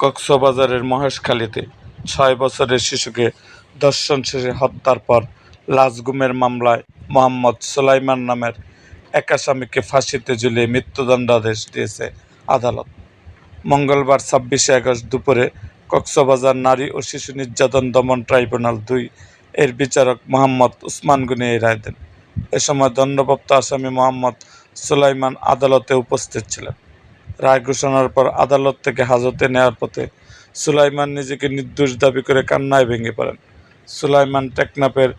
কক্সবাজারের মহেশখালীতে ছয় বছরের শিশুকে ধর্ষণ শেষে হত্যার পর লাশ গুমের মামলায় মোহাম্মদ সোলাইমান নামের এক আসামিকে ফাঁসিতে ঝুলিয়ে মৃত্যুদণ্ডাদেশ দিয়েছে আদালত। মঙ্গলবার ছাব্বিশে আগস্ট দুপুরে কক্সবাজার নারী ও শিশু নির্যাতন দমন ট্রাইব্যুনাল দুই এর বিচারক মোহাম্মদ উসমান গনি এই রায় দেন। এ সময় দণ্ডপ্রাপ্ত আসামি মোহাম্মদ সুলাইমান আদালতে উপস্থিত ছিলেন। রায় ঘোষণার পর আদালত থেকে হাজতে নেওয়ার পথে সুলাইমান নিজেকে নির্দোষ দাবি করে কান্নায় ভেঙে পড়েন। সুলাইমান টেকনাফের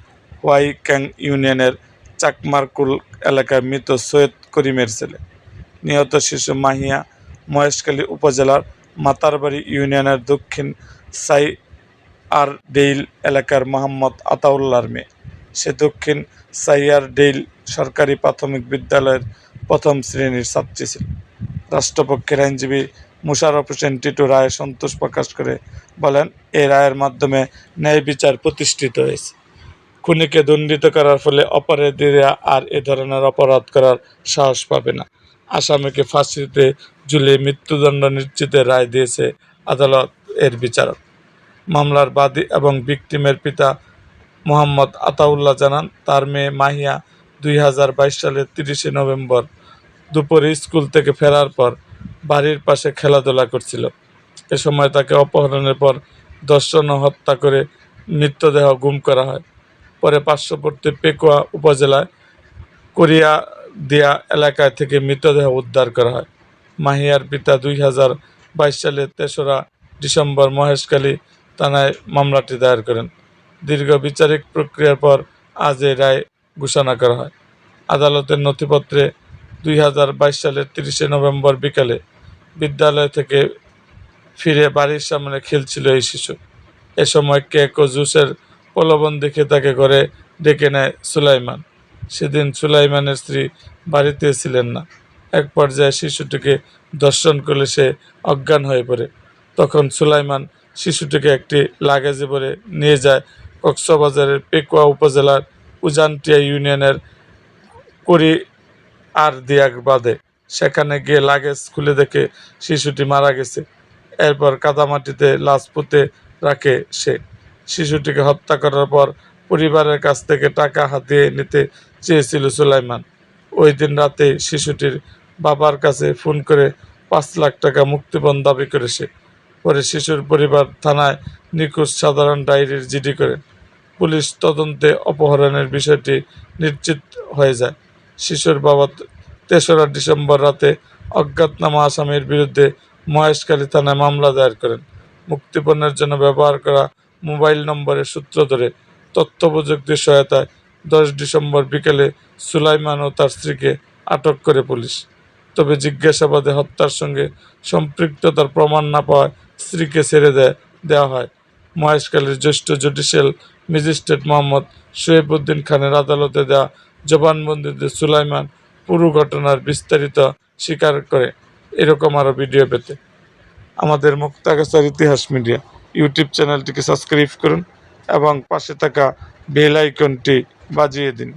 হোয়াই ক্যাং ইউনিয়নের চাকমারকুল এলাকায় মৃত সৈয়দ করিমের ছেলে। নিহত শিশু মাহিয়া মহেশখালী উপজেলার মাতারবাড়ি ইউনিয়নের দক্ষিণ সাই আর ডেইল এলাকার মোহাম্মদ আতাউল্লার মেয়ে। সে দক্ষিণ সাইয়ার ডেইল সরকারি প্রাথমিক বিদ্যালয়ের প্রথম শ্রেণির ছাত্রী ছিল। রাষ্ট্রপক্ষের আইনজীবী মুশারফ হোসেন টিটু রায় সন্তোষ প্রকাশ করে বলেন এই রায়ের মাধ্যমে ন্যায় বিচার প্রতিষ্ঠিত হয়েছে। খুনিকে দণ্ডিত করার ফলে অপরাধীরা আর এ ধরনের অপরাধ করার সাহস পাবে না। আসামিকে ফাঁসিতে ঝুলিয়ে মৃত্যুদণ্ড নিশ্চিতের রায় দিয়েছে আদালত এর বিচারক। মামলার বাদী এবং ভিকটিমের পিতা মোহাম্মদ আতাউল্লাহ জানান, তার মেয়ে মাহিয়া দুই হাজার বাইশ সালের তিরিশে নভেম্বর দুপুরে স্কুল থেকে ফেরার পর বাড়ির পাশে খেলাধুলা করছিল। এ সময় তাকে অপহরণের পর দর্শন হত্যা করে মৃতদেহ গুম করা হয়। পরে পার্শ্ববর্তী পেকুয়া উপজেলায় কোরিয়া দিয়া এলাকায় থেকে মৃতদেহ উদ্ধার করা হয়। মাহিয়ার পিতা দুই হাজার বাইশ সালের তেসরা ডিসেম্বর মহেশখালী থানায় মামলাটি দায়ের করেন। দীর্ঘ বিচারিক প্রক্রিয়ার পর আজ এই রায় ঘোষণা করা হয়। আদালতের নথিপত্রে দুই হাজার বাইশ সালের তিরিশে নভেম্বর বিকালে বিদ্যালয় থেকে ফিরে বাড়ির সামনে খেলছিল এই শিশু। এ সময় কেক ও জুসের প্রলোভন দেখে তাকে ঘরে ডেকে নেয় সুলাইমান। সেদিন সুলাইমানের স্ত্রী বাড়িতে ছিলেন না। এক পর্যায়ে শিশুটিকে দর্শন করলে সে অজ্ঞান হয়ে পড়ে। তখন সুলাইমান শিশুটিকে একটি লাগেজে ভরে নিয়ে যায় কক্সবাজারের পেকুয়া উপজেলার উজানটিয়া ইউনিয়নের করি আর দিয়াক বাদে। সেখানে গিয়ে লাগেজ খুলে দেখে শিশুটি মারা গেছে। এরপর কাদামাটিতে লাশ পুঁতে রাখে সে। শিশুটিকে হত্যা করার পর পরিবারের কাছ থেকে টাকা হাতিয়ে নিতে চেয়েছিল সুলাইমান। ওই দিন রাতে শিশুটির বাবার কাছে ফোন করে পাঁচ লাখ টাকা মুক্তিপণ দাবি করে সে। পরে শিশুর পরিবার থানায় নিখোঁজ সাধারণ ডায়েরির জিডি করে। পুলিশ তদন্তে অপহরণের বিষয়টি নিশ্চিত হয়ে যায়। শিশুর বাবা তেসরা ডিসেম্বর রাতে অজ্ঞাতনামা আসামির বিরুদ্ধে মহেশখালী থানায় মামলা দায়ের করেন। মুক্তিপণের জন্য ব্যবহার করা মোবাইল নম্বরের সূত্র ধরে তথ্য প্রযুক্তির সহায়তায় দশ ডিসেম্বর বিকেলে সুলাইমান ও তার স্ত্রীকে আটক করে পুলিশ। তবে জিজ্ঞাসাবাদে হত্যার সঙ্গে সম্পৃক্ততার প্রমাণ না পাওয়ায় স্ত্রীকে ছেড়ে দেয়, দেওয়া হয়। মহেশখালীর জ্যেষ্ঠ জুডিশিয়াল ম্যাজিস্ট্রেট মোহাম্মদ শোয়েবুদ্দিন খানের আদালতে দেওয়া জবানবন্দিতে সুলাইমান পুরো ঘটনার বিস্তারিত স্বীকার করে। এরকম আরও ভিডিও পেতে আমাদের মুক্তাগাছার ইতিহাস মিডিয়া ইউটিউব চ্যানেলটিকে সাবস্ক্রাইব করুন এবং পাশে থাকা বেল আইকনটি বাজিয়ে দিন।